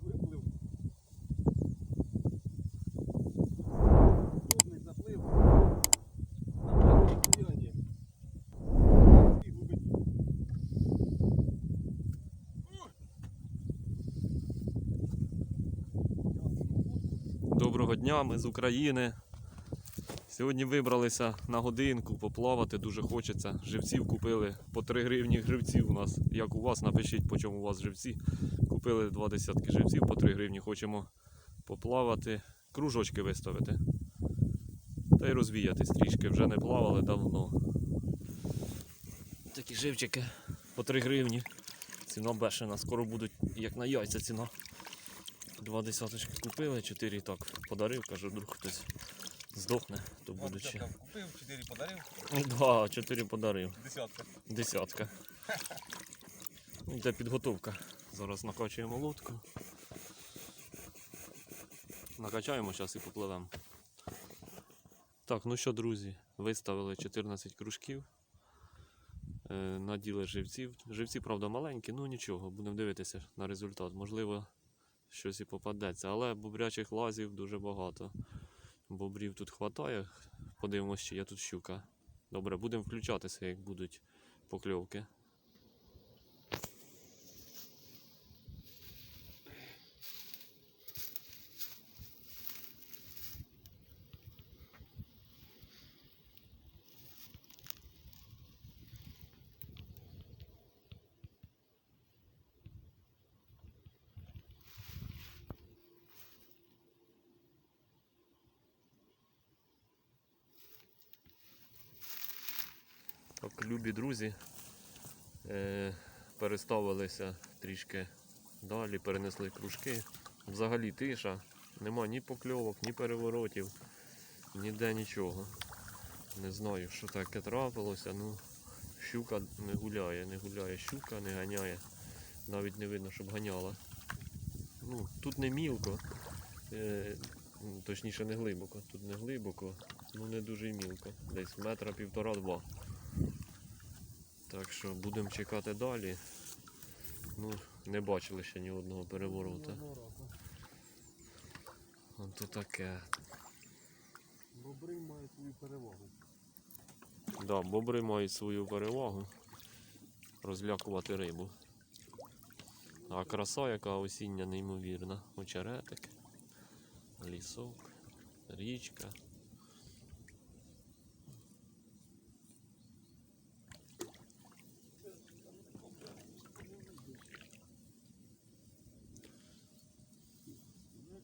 Виплив. Крупний заплив. На губить. Доброго дня, ми з України. Сьогодні вибралися на годинку поплавати, дуже хочеться. Живців купили по 3 гривні живців у нас. Як у вас, напишіть, по чому у вас живці. Купили два десятки живців по 3 гривні. Хочемо поплавати, кружочки виставити. Та й розвіятись трішки. Вже не плавали давно. Такі живчики по 3 гривні. Ціна бешена, скоро будуть як на яйця ціна. Два десяточки купили, чотири так подарив, кажу, вдруг хтось здохне, то будуть ще. Купив, 4 подарив, Два, чотири подарив. десятка. Десятка. Йде підготовка. Зараз накачуємо лодку. Накачаємо зараз і попливемо. Так, ну що, друзі, виставили 14 кружків. Е, наділи живців. Живці, правда, маленькі, ну нічого, будемо дивитися на результат. Можливо, щось і попадеться. Але бобрячих лазів дуже багато. Бобрів тут хватає. Подивимось, чи є тут щука. Добре, будемо включатися, як будуть покльовки. Так, любі друзі, е, переставилися трішки далі, перенесли кружки. Взагалі тиша, нема ні покльовок, ні переворотів, ніде нічого. Не знаю, що таке трапилося. Ну, щука не гуляє, не гуляє щука, не ганяє. Навіть не видно, щоб ганяла. Ну, тут не мілко, е, точніше не глибоко. Тут не глибоко, ну не дуже мілко. Десь метра півтора-два. Так що будемо чекати далі. Ну, не бачили ще ні одного переворота. Ото таке. Бобри мають свою перевагу. Да, бобри мають свою перевагу розлякувати рибу. А краса, яка осіння неймовірна. Очеретик, лісок, річка.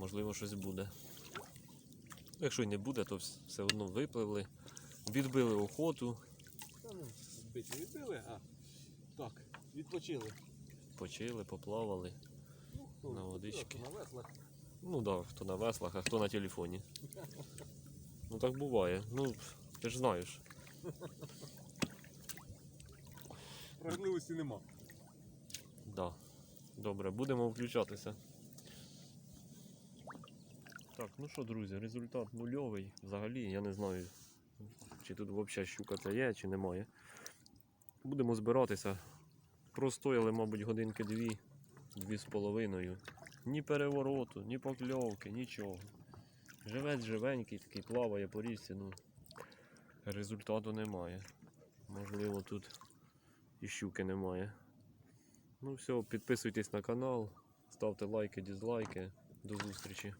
Можливо, щось буде. Якщо й не буде, то все одно випливли. Відбили охоту, Та ну, відбити відбили, а так, відпочили. почили, поплавали. Ну, хто На хто. На веслах. Ну так, да, хто на веслах, а хто на телефоні. Ну так буває. Ну, ти ж знаєш. Справедливості нема. Да. Добре, будемо включатися. Так, ну що, друзі, результат нульовий. Взагалі, я не знаю, чи тут взагалі щука це є, чи немає. Будемо збиратися. Простояли, мабуть, годинки дві, дві з половиною. Ні перевороту, ні покльовки, нічого. Живець живенький, такий плаває по річці, ну результату немає. Можливо, тут і щуки немає. Ну все, підписуйтесь на канал, ставте лайки, дізлайки. До зустрічі.